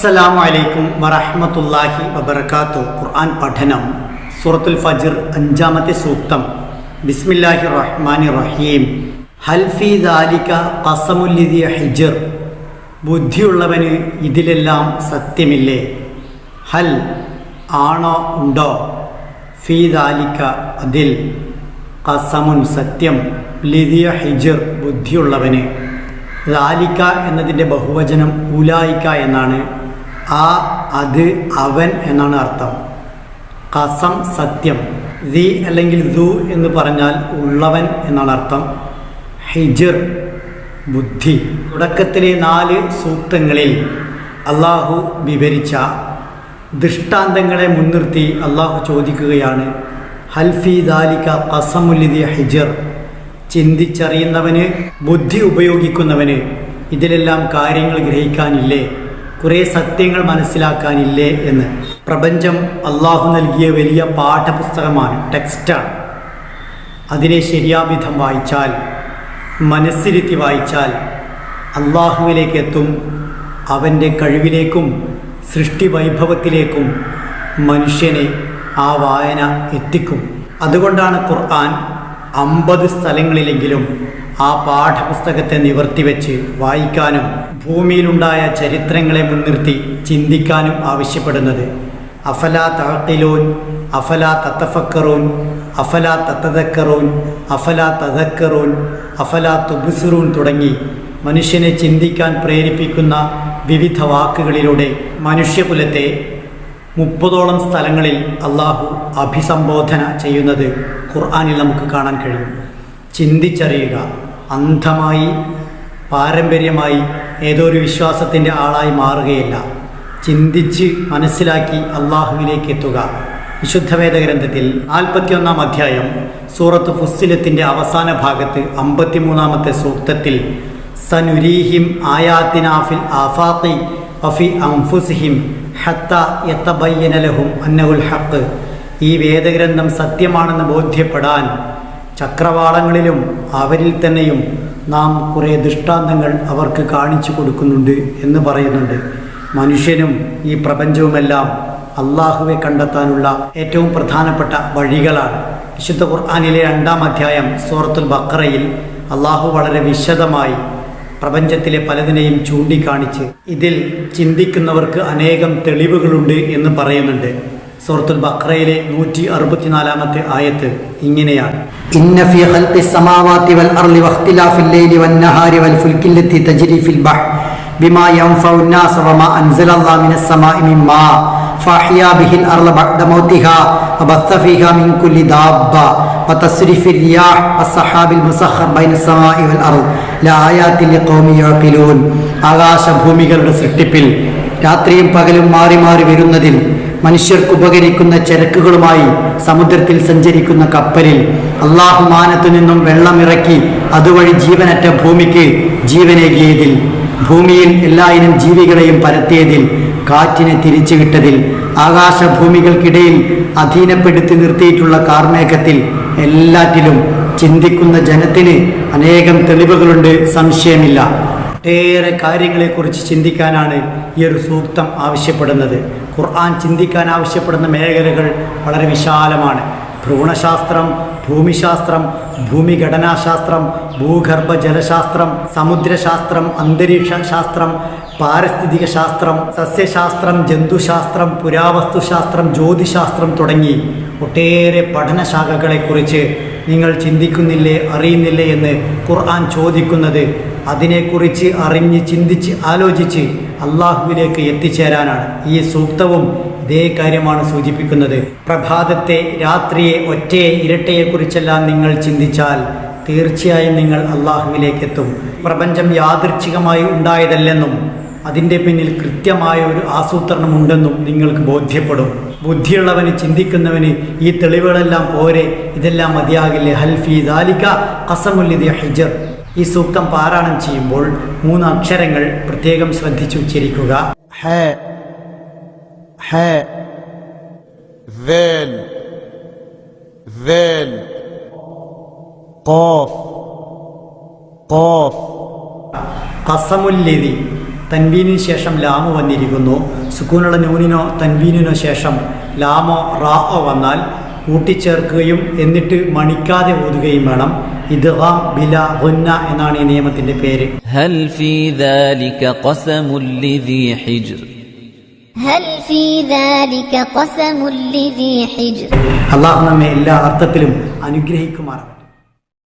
അസ്സലാമു അലൈക്കും വറഹമത്തല്ലാഹി വബർക്കാത്തു ഖുർആൻ പഠനം സൂറത്തുൽ ഫജിർ അഞ്ചാമത്തെ സൂക്തം. ബിസ്മില്ലാഹി റഹ്മാനി റഹീം ഹൽ ഫീ ദാലിക കസമുല്ലിദിയ ഹിജർ. ബുദ്ധിയുള്ളവന് ഇതിലെല്ലാം സത്യമില്ലേ? ഹൽ ആണോ ഉണ്ടോ? ഫീ ദാലിക അതിൽ കസമുൻ സത്യം ലിദിയ ഹിജർ ബുദ്ധിയുള്ളവന്. ലാലിക്ക എന്നതിന്റെ ബഹുവചനം ഉലായിക്ക എന്നാണ്. ആ അത് അവൻ എന്നാണ് അർത്ഥം. കസം സത്യം. ദി അല്ലെങ്കിൽ ദു എന്ന് പറഞ്ഞാൽ ഉള്ളവൻ എന്നാണ് അർത്ഥം. ഹിജർ ബുദ്ധി. തുടക്കത്തിലെ നാല് സൂക്തങ്ങളിൽ അള്ളാഹു വിവരിച്ച ദൃഷ്ടാന്തങ്ങളെ മുൻനിർത്തി അള്ളാഹു ചോദിക്കുകയാണ്. ഹൽഫി ദാലിക കസമുല്ലിദിയ ഹിജർ? ചിന്തിച്ചറിയുന്നവന് ബുദ്ധി ഉപയോഗിക്കുന്നവന് ഇതിലെല്ലാം കാര്യങ്ങൾ ഗ്രഹിക്കാനില്ലേ? കുറേ സത്യങ്ങൾ മനസ്സിലാക്കാനില്ലേ എന്ന്. പ്രപഞ്ചം അള്ളാഹു നൽകിയ വലിയ പാഠപുസ്തകമാണ് ടെക്സ്റ്റാണ്. അതിനെ ശരിയാവിധം വായിച്ചാൽ മനസ്സിരുത്തി വായിച്ചാൽ അള്ളാഹുവിലേക്ക് എത്തും അവന്റെ കഴിവിലേക്കും സൃഷ്ടി വൈഭവത്തിലേക്കും മനുഷ്യനെ ആ വായന എത്തിക്കും. അതുകൊണ്ടാണ് ഖുർആൻ അമ്പത് സ്ഥലങ്ങളിലെങ്കിലും ആ പാഠപുസ്തകത്തെ നിവർത്തിവെച്ച് വായിക്കാനും ഭൂമിയിലുണ്ടായ ചരിത്രങ്ങളെ മുൻനിർത്തി ചിന്തിക്കാനും ആവശ്യപ്പെടുന്നത്. അഫല തഹത്തിലോൻ അഫല തത്തഫക്കറൂൻ അഫല തത്തതക്കറൂൻ അഫല തതക്കറൂൻ അഫല തുബുസുറൂൻ തുടങ്ങി മനുഷ്യനെ ചിന്തിക്കാൻ പ്രേരിപ്പിക്കുന്ന വിവിധ വാക്കുകളിലൂടെ മനുഷ്യകുലത്തെ മുപ്പതോളം സ്ഥലങ്ങളിൽ അള്ളാഹു അഭിസംബോധന ചെയ്യുന്നത് ഖുർആാനിൽ നമുക്ക് കാണാൻ കഴിയും. ചിന്തിച്ചറിയുക. അന്ധമായി പാരമ്പര്യമായി ഏതോ ഒരു വിശ്വാസത്തിന്റെ ആളായി മാറുകയില്ല. ചിന്തിച്ച് മനസ്സിലാക്കി അള്ളാഹുവിലേക്ക് എത്തുക. വിശുദ്ധ വേദഗ്രന്ഥത്തിൽ നാൽപ്പത്തിയൊന്നാം അധ്യായം സൂറത്ത് ഫുസ്സിലത്തിന്റെ അവസാന ഭാഗത്ത് അമ്പത്തിമൂന്നാമത്തെ സൂക്തത്തിൽ സനുരീഹിം ആയാത്തിനാഫിൽ ആഫാഖി വഫി അംഫുസിഹിം ഹത്ത എത്തബയ്യനലഹും അന്നഹുൽ ഹക്ക് ഈ വേദഗ്രന്ഥം സത്യമാണെന്ന് ബോധ്യപ്പെടാൻ ചക്രവാളങ്ങളിലും അവരിൽ തന്നെയും നാം കുറേ ദൃഷ്ടാന്തങ്ങൾ അവർക്ക് കാണിച്ചു കൊടുക്കുന്നുണ്ട് എന്ന് പറയുന്നുണ്ട്. മനുഷ്യനും ഈ പ്രപഞ്ചവുമെല്ലാം അള്ളാഹുവെ കണ്ടെത്താനുള്ള ഏറ്റവും പ്രധാനപ്പെട്ട വഴികളാണ്. വിശുദ്ധ ഖുർആാനിലെ രണ്ടാം അധ്യായം സൂറത്തുൽ ബക്രയിൽ അള്ളാഹു വളരെ വിശദമായി പ്രപഞ്ചത്തിലെ പലതിനെയും ചൂണ്ടിക്കാണിച്ച് ഇതിൽ ചിന്തിക്കുന്നവർക്ക് അനേകം തെളിവുകളുണ്ട് എന്ന് പറയുന്നുണ്ട്. സൂറത്തുൽ ബക്രയിലെ നൂറ്റി അറുപത്തിനാലാമത്തെ ആയത്ത് ഇങ്ങനെയാണ് ഇന്ന ഫീ ഖൽഖി സമാവാതി വൽ അർളി വഖ്തിലാഫിൽ ലൈലി വൻ നഹാരി വൽ ഫുൽക്കി ലത്തി തജ്രി ഫിൽ ബഹ് ബിമാ യൻഫഉ الناس വമാ അൻസല അല്ലാഹു മിനസ് സമാഇ മിൻ മാ فأحيا به الأرض بعد موتها وبث فيها من كل دابة وتصريف الرياح والسحاب المسخر بين السماء والأرض لآيات لقوم يعقلون ആകാശഭൂമികളുടെ സൃഷ്ടിപ്പിൽ രാത്രിയും പകലും മാറി മാറി വരുന്നതിൽ മനുഷ്യർക്ക് ഉപകരിക്കുന്ന ചരക്കുകളുമായി സമുദ്രത്തിൽ സഞ്ചരിക്കുന്ന കപ്പലിൽ അള്ളാഹുമാനത്തു നിന്നും വെള്ളമിറക്കി അതുവഴി ജീവനറ്റ ഭൂമിക്ക് ജീവനേകിയതിൽ ഭൂമിയിൽ എല്ലായിനം ജീവികളെയും പരത്തിയതിൽ കാറ്റിനെ തിരിച്ചുവിട്ടതിൽ ആകാശഭൂമികൾക്കിടയിൽ അധീനപ്പെടുത്തി നിർത്തിയിട്ടുള്ള കാർമേഘത്തിൽ എല്ലാറ്റിലും ചിന്തിക്കുന്ന ജനത്തിന് അനേകം തെളിവുകളുണ്ട് സംശയമില്ല. ഒട്ടേറെ കാര്യങ്ങളെക്കുറിച്ച് ചിന്തിക്കാനാണ് ഈ ഒരു സൂക്തം ആവശ്യപ്പെടുന്നത്. ഖുർആൻ ചിന്തിക്കാൻ ആവശ്യപ്പെടുന്ന മേഖലകൾ വളരെ വിശാലമാണ്. ഭ്രൂണശാസ്ത്രം ഭൂമിശാസ്ത്രം ഭൂമിഘടനാശാസ്ത്രം ഭൂഗർഭ ജലശാസ്ത്രം സമുദ്രശാസ്ത്രം അന്തരീക്ഷ ശാസ്ത്രം പാരിസ്ഥിതിക ശാസ്ത്രം സസ്യശാസ്ത്രം ജന്തുശാസ്ത്രം പുരാവസ്തുശാസ്ത്രം ജ്യോതിശാസ്ത്രം തുടങ്ങി ഒട്ടേറെ പഠനശാഖകളെക്കുറിച്ച് നിങ്ങൾ ചിന്തിക്കുന്നില്ലേ അറിയുന്നില്ലേ എന്ന് ഖുർആൻ ചോദിക്കുന്നത് അതിനെക്കുറിച്ച് അറിഞ്ഞ് ചിന്തിച്ച് ആലോചിച്ച് അള്ളാഹുവിലേക്ക് എത്തിച്ചേരാനാണ് ഈ സൂക്തവും ഇതേ കാര്യമാണ് സൂചിപ്പിക്കുന്നത്. പ്രഭാതത്തെ രാത്രിയെ ഒറ്റയെ ഇരട്ടയെക്കുറിച്ചെല്ലാം നിങ്ങൾ ചിന്തിച്ചാൽ തീർച്ചയായും നിങ്ങൾ അള്ളാഹുവിലേക്ക് എത്തും പ്രപഞ്ചം യാദൃച്ഛികമായി ഉണ്ടായതല്ലെന്നും അതിന്റെ പിന്നിൽ കൃത്യമായ ഒരു ആസൂത്രണമുണ്ടെന്നും നിങ്ങൾക്ക് ബോധ്യപ്പെടും. ബുദ്ധിയുള്ളവന് ചിന്തിക്കുന്നവന് ഈ തെളിവുകളെല്ലാം പോരെ ഇതെല്ലാം മതിയാകില്ലേ? ഹൽഫി ദാലിക കസമുല്ലിദ് ഹിജർ. ഈ സൂക്തം പാരായണം ചെയ്യുമ്പോൾ മൂന്ന് അക്ഷരങ്ങൾ പ്രത്യേകം ശ്രദ്ധിച്ചു ഉച്ചരിക്കുക ح ح ذال ذال قاف قاف കസമുല്ലിതി തൻവീനിന് ശേഷം ലാമ് വന്നിരിക്കുന്നു സുക്കൂനുള്ള നൂനിനോ തൻവീനിനോ ശേഷം ലാമോ റാഓ വന്നാൽ കൂട്ടിച്ചേർക്കുകയും എന്നിട്ട് മണിക്കാതെ ഓതുകയും വേണം ഇദ്ഗാം ബില ഗുന്ന എന്നാണ് ഈ നിയമത്തിന്റെ പേര്. ഹൽ ഫീ ദാലിക ഖസമുൽ ലിദി ഹിജ്ർ. ഹൽ ഫീ ദാലിക ഹിജ്ർ. അല്ലാഹു നമ്മെ എല്ലാ അർത്ഥത്തിലും അനുഗ്രഹിക്കുമാറാകട്ടെ